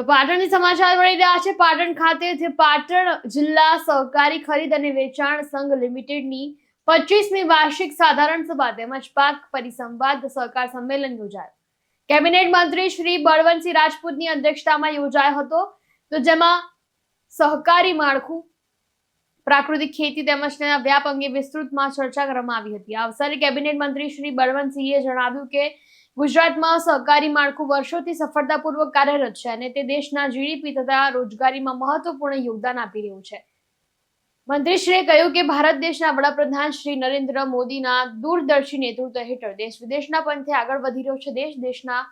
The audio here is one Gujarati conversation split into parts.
તો પાટણની સમાચાર મળી રહ્યા છે. પાટણ ખાતેથી પાટણ જિલ્લા સહકારી ખરીદ અને વેચાણ સંઘ લિમિટેડની પચીસમી વાર્ષિક સાધારણ સભા તેમજ પાક પરિસંવાદ સહકાર સંમેલન યોજાયું. કેબિનેટ મંત્રી શ્રી બળવંતસિંહ રાજપૂતની અધ્યક્ષતામાં યોજાયો હતો. તો જેમાં સહકારી માળખું, પ્રાકૃતિક ખેતી તેમજ તેના વ્યાપ અંગે વિસ્તૃતમાં ચર્ચા કરવામાં આવી હતી. આ અવસરે કેબિનેટ મંત્રી શ્રી બળવંતસિંહે જણાવ્યું કે ગુજરાતમાં સહકારી માળખું વર્ષોથી સફળતાપૂર્વક કાર્યરત છે અને તે દેશના જીડીપી તથા રોજગારીમાં મહત્વપૂર્ણ યોગદાન આપી રહ્યું છે. મંત્રીશ્રીએ કહ્યું કે ભારત દેશના વડાપ્રધાન શ્રી નરેન્દ્ર મોદીના દૂરદર્શી નેતૃત્વ હેઠળ દેશ વિદેશના પંથે આગળ વધી રહ્યો છે. દેશ દેશના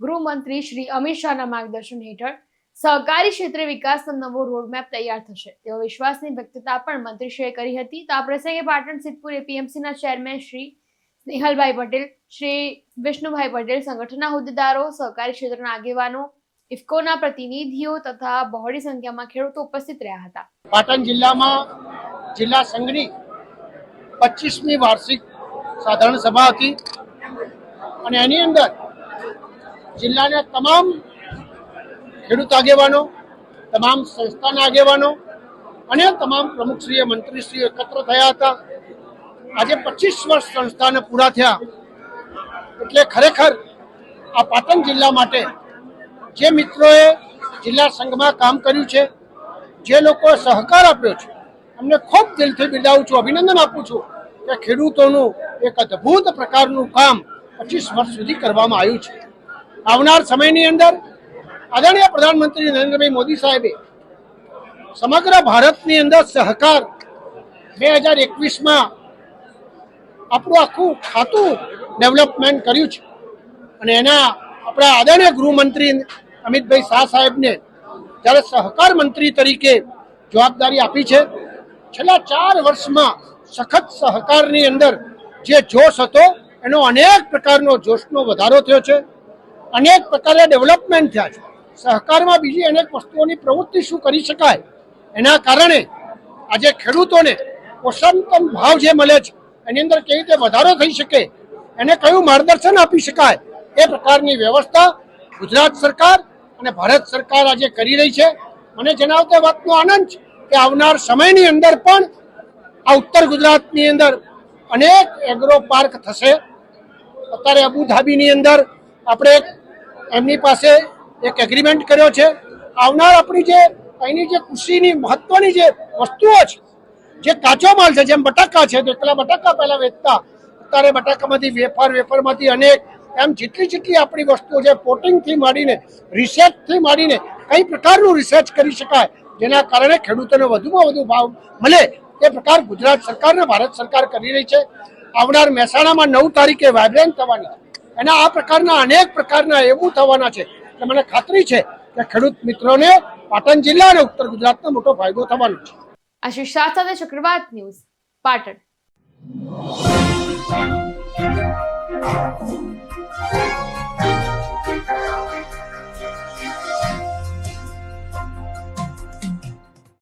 ગૃહમંત્રી શ્રી અમિત શાહના માર્ગદર્શન હેઠળ સહકારી ક્ષેત્રે વિકાસનો નવો રોડમેપ તૈયાર થશે. તેવો વિશ્વાસની વ્યક્તતા પણ મંત્રીશ્રીએ કરી હતી. તો આ પ્રસંગે પાટણ સિદ્ધપુર એપીએમસીના ચેરમેન શ્રી સ્નેહલભાઈ પટેલ, શ્રી વિષ્ણુભાઈ પટેલ, સંગઠનના હોદ્દેદારો, સહકારી ક્ષેત્રના આગેવાનો, ઇફકોના પ્રતિનિધિઓ તથા બહોળી સંખ્યામાં ખેડૂતો ઉપસ્થિત રહ્યા હતા. પાટણ જિલ્લામાં જિલ્લા સંઘની પચીસમી વાર્ષિક સાધારણ સભા હતી અને એની અંદર જિલ્લાના તમામ ખેડૂત આગેવાનો, તમામ સંસ્થાના આગેવાનો અને તમામ પ્રમુખશ્રીએ મંત્રીશ્રીઓ એકત્ર થયા હતા. આજે પચીસ વર્ષ સંસ્થાને પૂરા થયા. એટલે ખરેખર આ પાટણ જિલ્લા માટે જે મિત્રોએ જિલ્લા સંઘમાં કામ કર્યું છે, જે લોકોએ સહકાર આપ્યો છે, અમને ખૂબ દિલથી બિરદાવું છું, અભિનંદન આપું છું કે ખેડૂતોનું એક અદ્ભુત પ્રકારનું કામ પચીસ વર્ષ સુધી કરવામાં આવ્યું છે. આવનાર સમયની અંદર આદરણીય પ્રધાનમંત્રી નરેન્દ્રભાઈ મોદી સાહેબે સમગ્ર ભારતની અંદર સહકાર બે હજાર એકવીસમાં આપણું આખું ખાતું ડેવલપમેન્ટ કર્યું છે. અને એના આપણા આદરણીય ગૃહમંત્રી અમિતભાઈ શાહ સાહેબને જ્યારે સહકાર મંત્રી તરીકે જવાબદારી આપી છે, છેલ્લા ચાર વર્ષમાં સખત સહકારની અંદર જે જોશ હતો, એનો અનેક પ્રકારનો જોશનો વધારો થયો છે. અનેક પ્રકારે ડેવલપમેન્ટ થયા છે. સહકારમાં બીજી અનેક વસ્તુઓની પ્રવૃત્તિ શું કરી શકાય? એના કારણે આજે ખેડૂતોને પોષણતમ ભાવ જે મળે છે એની અંદર કેવી રીતે વધારો થઈ શકે, એને કયું માર્ગદર્શન આપી શકાય, એ પ્રકારની વ્યવસ્થા ગુજરાત સરકાર અને ભારત સરકાર આજે કરી રહી છે. મને જણાવતા વાતનો આનંદ છે કે આવનાર સમયની અંદર પણ આ ઉત્તર ગુજરાતની અંદર અનેક એગ્રો પાર્ક થશે. અત્યારે અબુધાબીની અંદર આપણે એમની પાસે એક એગ્રીમેન્ટ કર્યો છે. આવનાર આપણી જે અહીંની જે કૃષિની મહત્વની જે વસ્તુઓ છે જે કાચો માલ છે, જેમ બટાકા છે તો પેલા બટાકા પહેલા વેચતા. અત્યારે બટાકામાંથી વેફર વેફરમાંથી અનેક, એમ જેટલી જેટલી આપણી વસ્તુઓ છે, પોટિંગથી માંડીને રિસર્ચથી માંડીને, કઈ પ્રકારનું રિસર્ચ કરી શકાય, જેના કારણે ખેડૂતોને વધુમાં વધુ ભાવ મળે, એ પ્રકાર ગુજરાત સરકાર ને ભારત સરકાર કરી રહી છે. આવનાર મહેસાણામાં નવ તારીખે વાયબ્રન્ટ થવાની છે. એના આ પ્રકારના અનેક પ્રકારના એવું થવાના છે, કે મને ખાતરી છે, કે ખેડૂત મિત્રોને પાટણ જિલ્લા અને ઉત્તર ગુજરાતનો મોટો ફાયદો થવાનો છે. આશીષ શાહ સાથે ચક્રવાત ન્યૂઝ પાટણ.